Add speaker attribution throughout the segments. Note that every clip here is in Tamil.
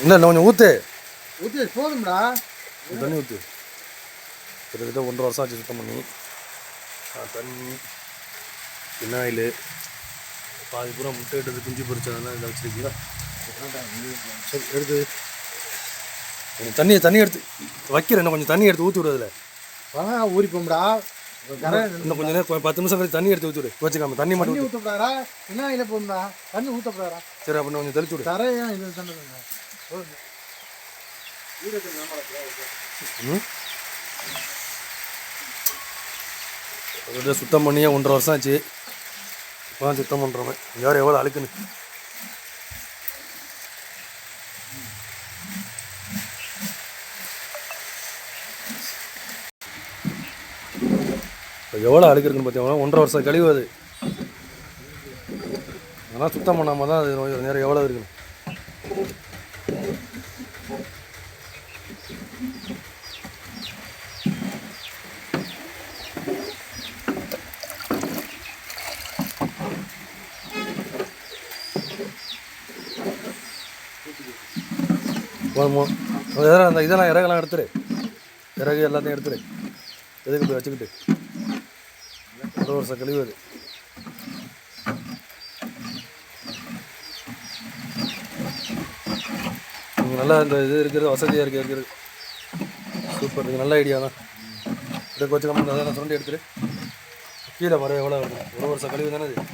Speaker 1: இல்லை கொஞ்சம் ஊற்று
Speaker 2: ஊற்றி போதும்டா.
Speaker 1: தண்ணி ஊற்று கிட்டத்தட்ட ஒன்றரை வருஷம் ஆச்சு சுத்தம் பண்ணி. ஆ, தண்ணி பினாயில் பாதி பூரா முட்டை இட்டது குஞ்சு பொரிச்சதெல்லாம் இதில் வச்சுருக்கீங்களா? சரி எடுத்து கொஞ்சம் தண்ணி தண்ணி எடுத்து வைக்கிறேன் இன்னும் கொஞ்சம் தண்ணி எடுத்து ஊற்றி விடுறதுல
Speaker 2: வாங்க ஊறிப்போம்டா.
Speaker 1: இன்னும் கொஞ்சம் நேரம் பத்து நிமிஷம் கழிச்சு தண்ணி எடுத்து ஊற்றி விடு. வச்சுக்காம தண்ணி மட்டும்
Speaker 2: தண்ணி
Speaker 1: ஊத்து.
Speaker 2: ஊற்றப்படாரா என்ன இல்லை போகும்டா? தண்ணி ஊற்றப்படாரா
Speaker 1: சரி அப்படின்னு கொஞ்சம் தெளிச்சு விடு.
Speaker 2: தரையா இது தானே
Speaker 1: ம்? அதோட சுத்தம் பண்ணியே ஒன்றரை வருஷம் ஆச்சு. இப்போ தான் சுத்தம் பண்ணுறோமே யார் எவ்வளோ அழுக்குன்னு. இப்போ எவ்வளோ அழுக்கு இருக்குன்னு பார்த்தீங்கன்னா ஒன்றரை வருஷம் கழிவு அது. அதெல்லாம் சுத்தம் பண்ணாமல் தான் அது நேரம் எவ்வளோ இருக்குன்னு. இதெல்லாம் அந்த இதெல்லாம் இறகெல்லாம் எடுத்துரு. இறகு எல்லாத்தையும் எடுத்துரு. எதுக்கு போய் வச்சுக்கிட்டு? ஒரு வருஷம் கழிவு அது. நல்லா இந்த இது இருக்கிறது வசதியாக இருக்குது இருக்கிறது சூப்பர் இது நல்ல ஐடியா தான். இதை கொஞ்சம் கம்மி அதெல்லாம் சுரண்டி எடுத்துரு. கீழே வர எவ்வளோ வருது ஒரு வருஷம் கழிவு தானே இது?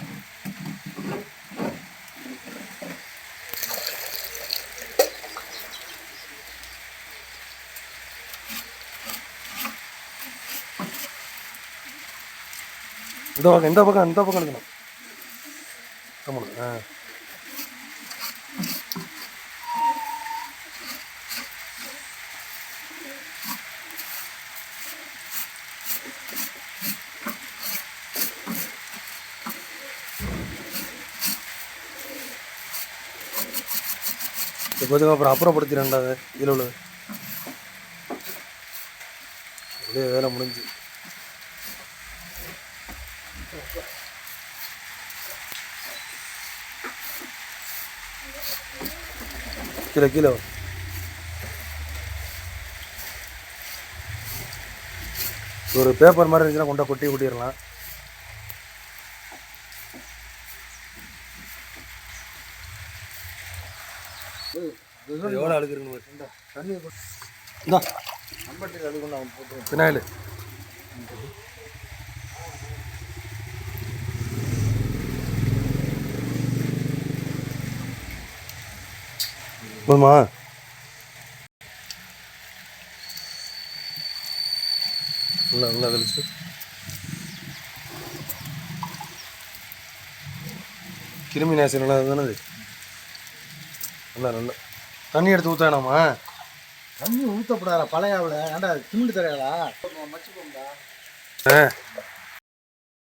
Speaker 1: இந்த பக்கம் இந்த பக்கம் இந்த பக்கம் எடுக்கணும். ஆமாம் ஆ. இது கொஞ்சம் அப்புறம் அப்புறப்படுத்திடண்டா இதில் உள்ளது. அப்படியே வேலை முடிஞ்சு. கீழே கீழே ஒரு பேப்பர் மாதிரி இருந்துச்சுன்னா கொண்டா கொட்டி கொட்டிடலாம். எவ்வளோ அழுக்கு இருக்குன்னு பாரு.
Speaker 2: தண்ணி
Speaker 1: இந்தா.
Speaker 2: நம்பட்டி அது அவன் போட்டு
Speaker 1: பினாயில் போதுமா? நல்லா நல்லா தெளிச்சு. கிருமி நாசினி தானே அது நல்லா நல்லா தண்ணி எடுத்து ஊற்ற வேணாமா
Speaker 2: தண்ணி ஊற்றப்படாரா பழையாவில் ஏன்டா சிமெண்ட் தரையாளா? மச்சு போம்டா
Speaker 1: ஆ.